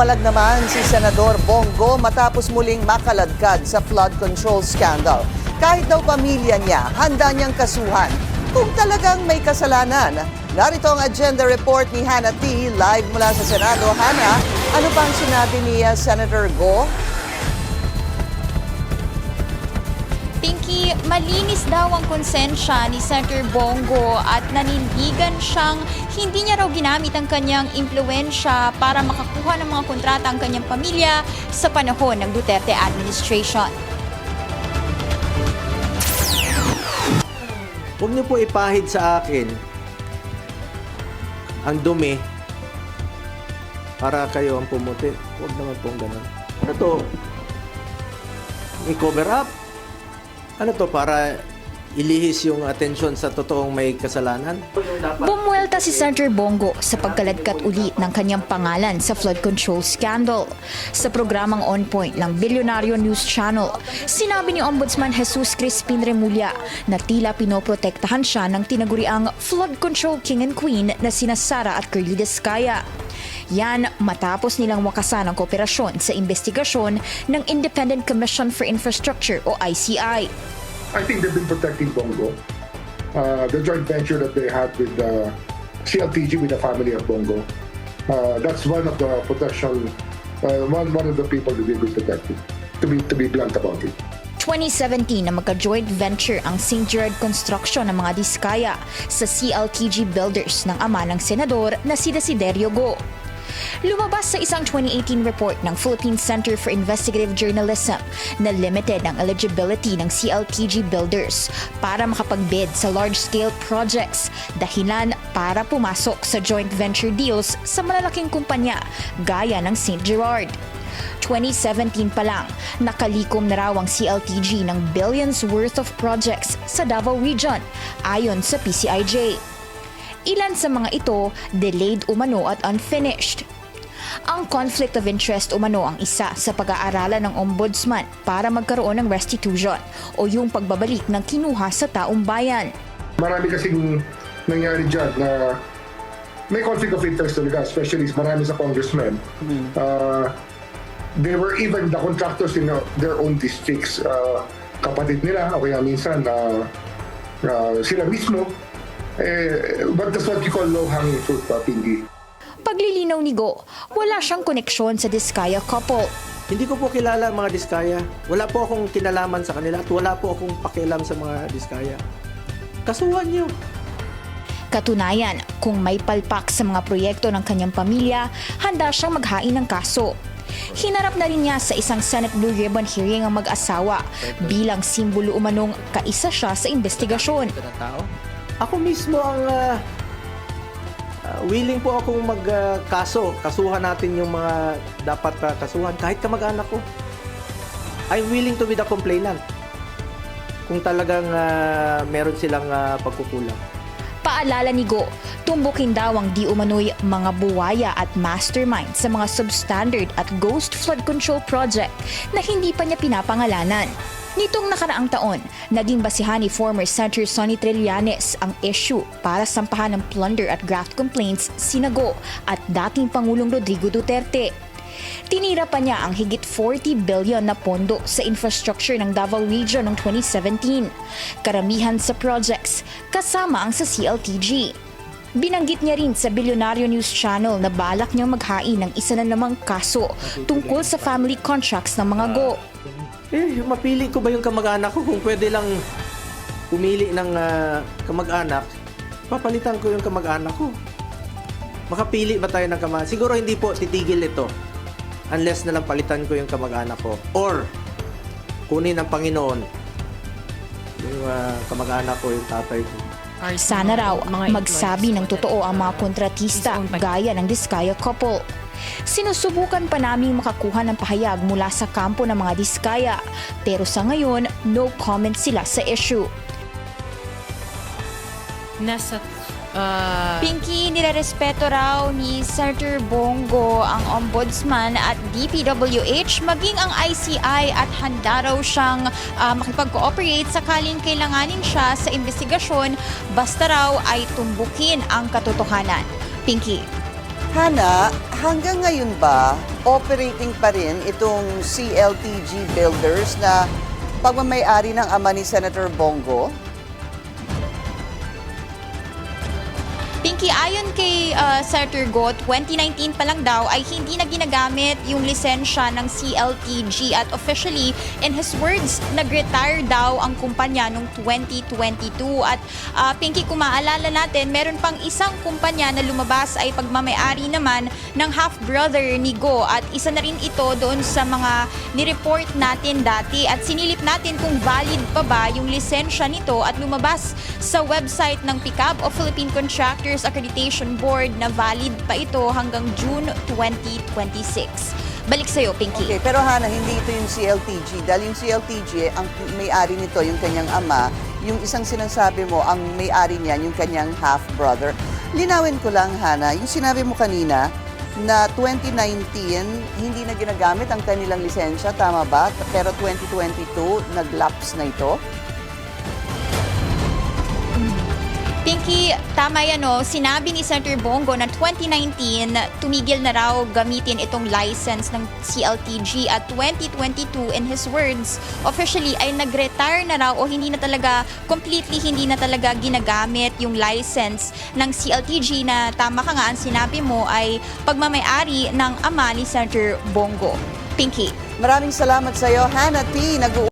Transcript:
Palag naman si Senador Bongo matapos muling makaladkad sa flood control scandal. Kahit daw pamilya niya, handa niyang kasuhan kung talagang may kasalanan. Narito ang agenda report ni Hannah T. live mula sa Senado. Hannah, ano pa ang sinabi ni uh, Senator Go? Pinky, malinis daw ang konsensya ni Senator Bongo at nanindigan siyang hindi niya raw ginamit ang kanyang impluensya para makakuha ng mga kontrata ang kanyang pamilya sa panahon ng Duterte administration. Huwag niyo po ipahid sa akin ang dumi para kayo ang pumuti. Huwag naman pong ganun. Ano to? I-cover up? Ano to? Para ilihis yung atensyon sa totoong may kasalanan? Bumuelta si Senator Bongo sa pagkaladkat ulit ng kanyang pangalan sa flood control scandal. Sa programang On Point ng Bilyonaryo News Channel, sinabi ni Ombudsman Jesus Crispin Remulla na tila pinoprotektahan siya ng tinaguriang flood control king and queen na sina Sara at Curly Descaya. Yan matapos nilang wakasan ang kooperasyon sa investigasyon ng Independent Commission for Infrastructure o ICI. I think they've been protecting Bongo. Uh, the joint venture that they had with the CLTG with the family of Bongo. Uh, that's one of the protection, uh, one one of the people that they've been protecting. To be to be blunt about it. 2017 na magka-joint venture ang St. Gerard Construction ng mga diskaya sa CLTG Builders ng ama ng senador na si Desiderio Go. Lumabas sa isang 2018 report ng Philippine Center for Investigative Journalism na limited ang eligibility ng CLTG builders para makapag-bid sa large-scale projects dahilan para pumasok sa joint venture deals sa malalaking kumpanya gaya ng St. Gerard. 2017 pa lang, nakalikom na raw ang CLTG ng billions worth of projects sa Davao Region ayon sa PCIJ. Ilan sa mga ito delayed umano at unfinished. Ang conflict of interest umano ang isa sa pag-aaralan ng ombudsman para magkaroon ng restitution o yung pagbabalik ng kinuha sa taong bayan. Marami kasing nangyari dyan na may conflict of interest talaga, especially marami sa congressmen. Uh, they were even the contractors in uh, their own districts. Uh, kapatid nila, o kaya minsan na uh, sila mismo. Eh, but that's what you call low-hanging fruit, pa, Pinky. Paglilinaw ni Go, wala siyang koneksyon sa Diskaya couple. Hindi ko po kilala ang mga diskaya. Wala po akong kinalaman sa kanila at wala po akong pakialam sa mga diskaya. Kasuhan niyo. Katunayan, kung may palpak sa mga proyekto ng kanyang pamilya, handa siyang maghain ng kaso. Hinarap na rin niya sa isang Senate Blue Ribbon hearing ang mag-asawa bilang simbolo umanong kaisa siya sa investigasyon. Ako mismo ang ah, ah, willing po akong magkaso. Kasuhan natin yung mga dapat ah, kasuhan kahit kamag-anak ko. I'm willing to be the complainant. Kung talagang ah, meron silang ah, pagkukulang. Paalala ni Go, tumbukin daw ang di umano'y mga buwaya at mastermind sa mga substandard at ghost flood control project na hindi pa niya pinapangalanan. Nitong nakaraang taon, naging basihan ni former Senator Sonny Trillanes ang issue para sampahan ng plunder at graft complaints sinago at dating Pangulong Rodrigo Duterte. Tinira pa niya ang higit 40 billion na pondo sa infrastructure ng Davao Region noong 2017. Karamihan sa projects kasama ang sa CLTG. Binanggit niya rin sa Bilyonaryo News Channel na balak niyang maghain ng isa na namang kaso tungkol sa family contracts ng mga go. Eh, mapili ko ba yung kamag-anak ko? Kung pwede lang pumili ng ah, kamag-anak, papalitan ko yung kamag-anak ko. Makapili ba tayo ng kamag Siguro hindi po titigil ito unless na lang palitan ko yung kamag-anak ko. Or, kunin ng Panginoon yung ah, kamag-anak ko, yung tatay ko. Sana raw magsabi ng totoo ang mga kontratista gaya ng Diskaya couple. Sinusubukan pa naming makakuha ng pahayag mula sa kampo ng mga Diskaya pero sa ngayon no comment sila sa issue. nasa uh, Pinky, nilarespeto raw ni Senator Bongo ang ombudsman at DPWH maging ang ICI at handa raw siyang ah, makipag-cooperate sakaling kailanganin siya sa investigasyon basta raw ay tumbukin ang katotohanan. Pinky. Hana, hanggang ngayon ba operating pa rin itong CLTG Builders na pagmamayari ng ama ni Senator Bongo? Pinky, ayon kay uh, Senator Go, 2019 pa lang daw ay hindi na ginagamit yung lisensya ng CLTG at officially, in his words, nag-retire daw ang kumpanya noong 2022. At uh, Pinky, kung maalala natin, meron pang isang kumpanya na lumabas ay pagmamayari naman ng half-brother ni Go at isa na rin ito doon sa mga nireport natin dati at sinilip natin kung valid pa ba yung lisensya nito at lumabas sa website ng PICAB o Philippine Contractors Accreditation Board na valid pa ito hanggang June 2026. Balik sa'yo, Pinky. Okay, pero Hana, hindi ito yung CLTG. Dahil yung CLTG, ang may-ari nito, yung kanyang ama, yung isang sinasabi mo, ang may-ari niyan, yung kanyang half-brother. Linawin ko lang, Hana, yung sinabi mo kanina, na 2019, hindi na ginagamit ang kanilang lisensya, tama ba? Pero 2022, nag-lapse na ito? Pinky, tama yan o. Sinabi ni Senator Bongo na 2019, tumigil na raw gamitin itong license ng CLTG at 2022, in his words, officially ay nag-retire na raw o hindi na talaga, completely hindi na talaga ginagamit yung license ng CLTG na tama ka nga ang sinabi mo ay pagmamayari ng ama ni Senator Bongo. Pinky. Maraming salamat sa iyo, Hana T. Nag